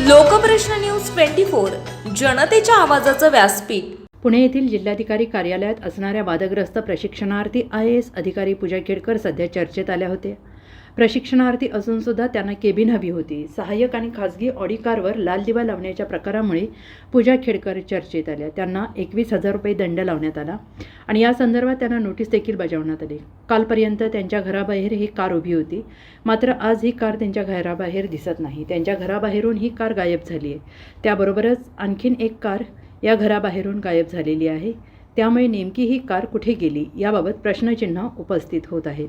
Lokprashna news twenty four जनतेच्या आवाजाचं व्यासपीठ. पुणे येथील जिल्हाधिकारी कार्यालयात असणाऱ्या वादग्रस्त प्रशिक्षणार्थी आय एस अधिकारी पूजा खेडकर सध्या चर्चेत आल्या होत्या. प्रशिक्षणार्थी असून सुद्धा त्यांना केबिन हवी होती. सहाय्यक आणि खासगी ऑडी कारवर लाल दिवा लावण्याच्या प्रकारामुळे पूजा खेडकर चर्चेत आल्या. त्यांना एकवीस हजार रुपये दंड लावण्यात आला आणि या संदर्भात त्यांना नोटीस देखील बजावण्यात आली. कालपर्यंत त्यांच्या घराबाहेर ही कार उभी होती. मात्र आज ही कार त्यांच्या घराबाहेर दिसत नाही. त्यांच्या घराबाहेरून ही कार गायब झाली आहे. त्याबरोबरच आणखीन एक कार या घराबाहेरून गायब झालेली आहे. त्यामुळे नेमकी ही कार कुठे गेली? याबाबत प्रश्नचिन्ह उपस्थित होत आहेत.